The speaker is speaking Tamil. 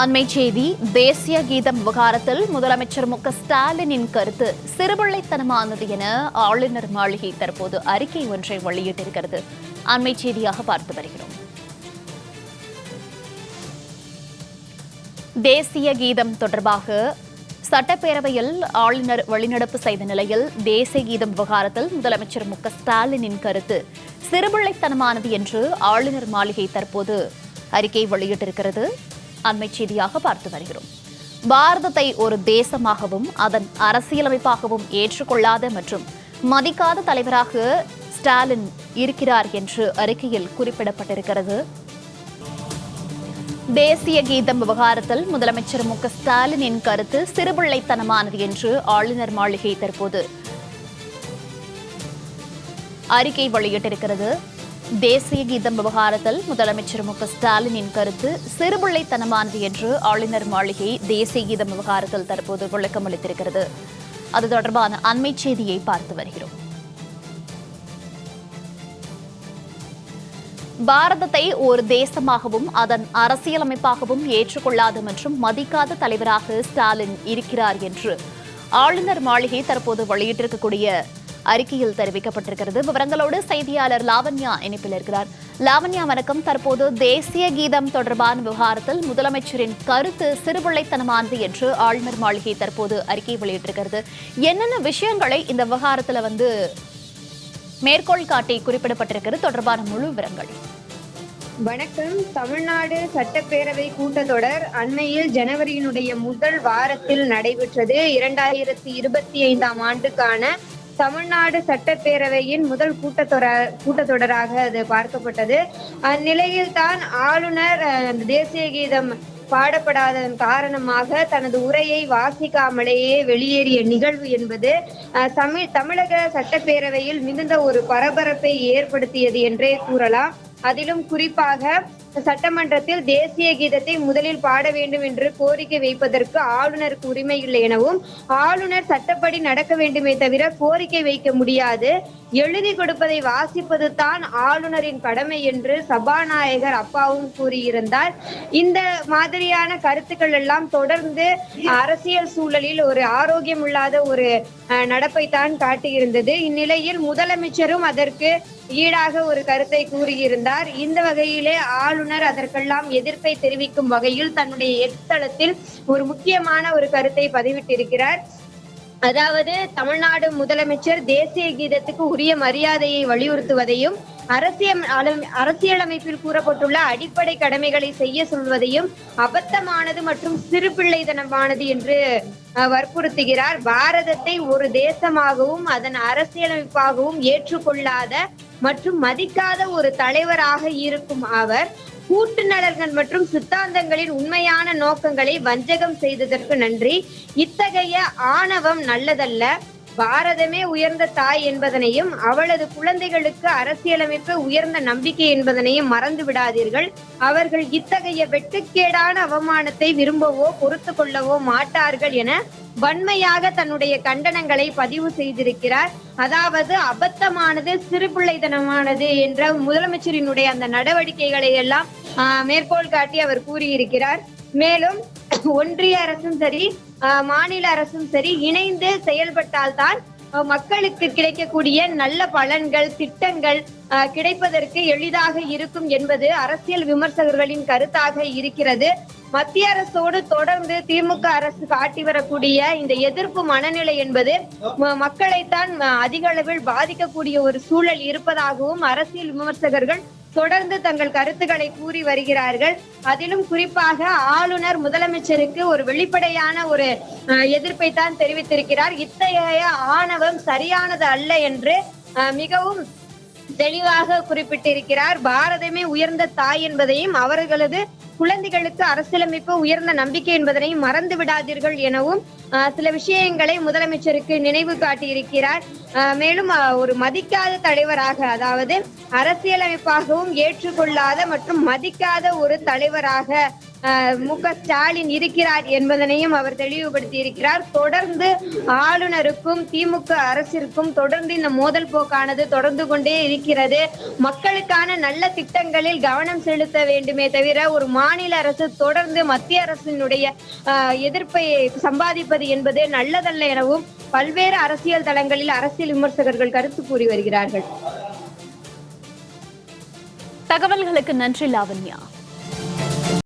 அண்மை செய்தி தேசிய கீதம் விவகாரத்தில் முதலமைச்சர் மு ஸ்டாலினின் கருத்து சிறுபிள்ளைத்தனமானது என ஆளுநர் மாளிகை தற்போது அறிக்கை ஒன்றை வெளியிட்டிருக்கிறது. அண்மை செய்தியாக பார்த்து வருகிறோம். தேசிய கீதம் தொடர்பாக சட்டப்பேரவையில் ஆளுநர் வெளிநடப்பு செய்த நிலையில் தேசிய கீதம் விவகாரத்தில் முதலமைச்சர் மு ஸ்டாலினின் கருத்து சிறுபிள்ளைத்தனமானது என்று ஆளுநர் மாளிகை தற்போது அறிக்கை வெளியிட்டிருக்கிறது. அண்மை செய்தியாக பார்த்து வருகிறோம். பாரதத்தை ஒரு தேசமாகவும் அதன் அரசியலமைப்பாகவும் ஏற்றுக்கொள்ளாத மற்றும் மதிக்காத தலைவராக ஸ்டாலின் இருக்கிறார் என்று அறிக்கையில் குறிப்பிடப்பட்டிருக்கிறது. தேசிய கீதம் விவகாரத்தில் முதலமைச்சர் மு. க. ஸ்டாலினின் கருத்து சிறுபிள்ளைத்தனமானது என்று ஆளுநர் மாளிகை தற்போது அறிக்கை வெளியிட்டிருக்கிறது. தேசிய கீதம் விவகாரத்தில் முதலமைச்சர் மு ஸ்டாலினின் கருத்து சிறுபிள்ளைத்தனமானது என்று ஆளுநர் மாளிகை தேசிய கீதம் விவகாரத்தில் தற்போது விளக்கம் அளித்திருக்கிறது. அது தொடர்பான அண்மை செய்தியை பார்த்து வருகிறோம். பாரதத்தை ஒரு தேசமாகவும் அதன் அரசியலமைப்பாகவும் ஏற்றுக்கொள்ளாத மற்றும் மதிக்காத தலைவராக ஸ்டாலின் இருக்கிறார் என்று ஆளுநர் மாளிகை தற்போது வெளியிட்டிருக்கக்கூடிய அறிக்கையில் தெரிவிக்கப்பட்டிருக்கிறது. விவரங்களோடு செய்தியாளர் லாவண்யா இணைப்பில் இருக்கிறார். லாவண்யா வணக்கம். தற்போது தேசிய கீதம் தொடர்பான விவகாரத்தில் முதலமைச்சரின் கருத்து சிறுபிள்ளைத்தனமானது என்று ஆளுநர் மாளிகை தற்போது அறிக்கை வெளியிட்டிருக்கிறது. என்னென்ன விஷயங்களை இந்த விவகாரத்துல வந்து மேற்கோள் காட்டி குறிப்பிடப்பட்டிருக்கிறது தொடர்பான முழு விவரங்கள். வணக்கம். தமிழ்நாடு சட்டப்பேரவை கூட்டத்தொடர் அண்மையில் ஜனவரியினுடைய முதல் வாரத்தில் நடைபெற்றது. இரண்டாயிரத்தி இருபத்தி ஐந்தாம் ஆண்டுக்கான தமிழ்நாடு சட்டப்பேரவையின் முதல் கூட்டத்தொடர் கூட்டத்தொடராக அது பார்க்கப்பட்டது. அந்நிலையில் தான் ஆளுநர் தேசிய கீதம் பாடப்படாததன் காரணமாக தனது உரையை வாசிக்காமலேயே வெளியேறிய நிகழ்வு என்பது தமிழ் தமிழக சட்டப்பேரவையில் மிகுந்த ஒரு பரபரப்பை ஏற்படுத்தியது என்றே கூறலாம். அதிலும் குறிப்பாக சட்டமன்றத்தில் தேசிய கீதத்தை முதலில் பாட வேண்டும் என்று கோரிக்கை வைப்பதற்கு ஆளுநருக்கு உரிமை இல்லை எனவும் ஆளுநர் சட்டப்படி நடக்க வேண்டுமே தவிர கோரிக்கை வைக்க முடியாது. எழுதி கொடுப்பதை வாசிப்பது தான் ஆளுநரின் கடமை என்று சபாநாயகர் அப்பாவும் கூறியிருந்தார். இந்த மாதிரியான கருத்துக்கள் எல்லாம் தொடர்ந்து அரசியல் சூழலில் ஒரு ஆரோக்கியம் இல்லாத ஒரு அஹ், நடப்பை தான் காட்டியிருந்தது. இந்நிலையில் முதலமைச்சரும் அதற்கு ஈடாக ஒரு கருத்தை கூறியிருந்தார். இந்த வகையிலே ஆளுநர் அதற்கெல்லாம் எதிர்ப்பை தெரிவிக்கும் வகையில் தன்னுடைய எத்தளத்தில் ஒரு முக்கியமான ஒரு கருத்தை பதிவிட்டிருக்கிறார். அதாவது தமிழ்நாடு முதலமைச்சர் தேசிய கீதத்துக்கு உரிய மரியாதையை வலியுறுத்துவதையும் அரசியல் அரசியலமைப்பில் கூறப்பட்டுள்ள அடிப்படை கடமைகளை செய்ய சொல்வதையும் அபத்தமானது மற்றும் சிறுபிள்ளைதனமானது என்று அஹ், வற்புறுத்துகிறார். பாரதத்தை ஒரு தேசமாகவும் அதன் அரசியலமைப்பாகவும் ஏற்றுக்கொள்ளாத மற்றும் மதிக்காத ஒரு தலைவராக இருக்கும் அவர் கூட்டு நலன்கள் மற்றும் சித்தாந்தங்களின் உண்மையான நோக்கங்களை வஞ்சகம் செய்ததற்கு நன்றி. இத்தகைய ஆணவம் நல்லதல்ல. பாரதமே உயர்ந்த தாய் என்பதனையும் அவளது குழந்தைகளுக்கு அரசியலமைப்பு உயர்ந்த நம்பிக்கை என்பதனையும் மறந்து விடாதீர்கள். அவர்கள் இத்தகைய வெட்டுக்கேடான அவமானத்தை விரும்பவோ பொறுத்து கொள்ளவோ மாட்டார்கள் என வன்மையாக தன்னுடைய கண்டனங்களை பதிவு செய்திருக்கிறார். அதாவது அபத்தமானது சிறுபிள்ளைத்தனமானது என்ற முதலமைச்சரினுடைய அந்த நடவடிக்கைகளை எல்லாம் மேற்கோள் காட்டி அவர் கூறியிருக்கிறார். மேலும் ஒன்றிய அரசும் சரி மாநில அரசும் சரி இணைந்து செயல்பட்டால்தான் மக்களுக்கு கிடைக்கக்கூடிய நல்ல பலன்கள் திட்டங்கள் கிடைப்பதற்கு எளிதாக இருக்கும் என்பது அரசியல் விமர்சகர்களின் கருத்தாக இருக்கிறது. மத்திய அரசோடு தொடர்ந்து திமுக அரசு காட்டி வரக்கூடிய இந்த எதிர்ப்பு மனநிலை என்பது ம- மக்களைத்தான் அதிக அளவில் பாதிக்கக்கூடிய ஒரு சூழல் இருப்பதாகவும் அரசியல் விமர்சகர்கள் தொடர்ந்து தங்கள் கருத்துக்களை கூறி வருகிறார்கள். அதிலும் குறிப்பாக ஆளுநர் முதலமைச்சருக்கு ஒரு வெளிப்படையான ஒரு அஹ், எதிர்ப்பை தான் தெரிவித்திருக்கிறார். இத்தகைய ஆணவம் சரியானது அல்ல என்று அஹ், மிகவும் தெளிவாக குறிப்பிட்டிருக்கிறார். பாரதமே உயர்ந்த தாய் என்பதையும் அவர்களது குழந்தைகளுக்கு அரசியலமைப்பு உயர்ந்த நம்பிக்கை என்பதனையும் மறந்து விடாதீர்கள் எனவும் சில விஷயங்களை முதலமைச்சருக்கு நினைவு காட்டியிருக்கிறார். மேலும் ஒரு மதிக்காத தலைவராக அதாவது அரசியலமைப்பாகவும் ஏற்றுக்கொள்ளாத மற்றும் மதிக்காத ஒரு தலைவராக மு க ஸ்டாலின் இருக்கிறார் என்பதனையும் அவர் தெளிவுபடுத்தி இருக்கிறார் தொடர்ந்து ஆளுநருக்கும் திமுக அரசிற்கும் தொடர்ந்து இந்த மோதல் போக்கானது தொடர்ந்து கொண்டே இருக்கிறது. மக்களுக்கான நல்ல திட்டங்களில் கவனம் செலுத்த வேண்டுமே தவிர ஒரு மாநில அரசு தொடர்ந்து மத்திய அரசினுடைய அஹ், எதிர்ப்பை சம்பாதிப்பது என்பது நல்லதல்ல எனவும் பல்வேறு அரசியல் தளங்களில் அரசியல் விமர்சகர்கள் கருத்து கூறி வருகிறார்கள். தகவல்களுக்கு நன்றி லாவண்யா.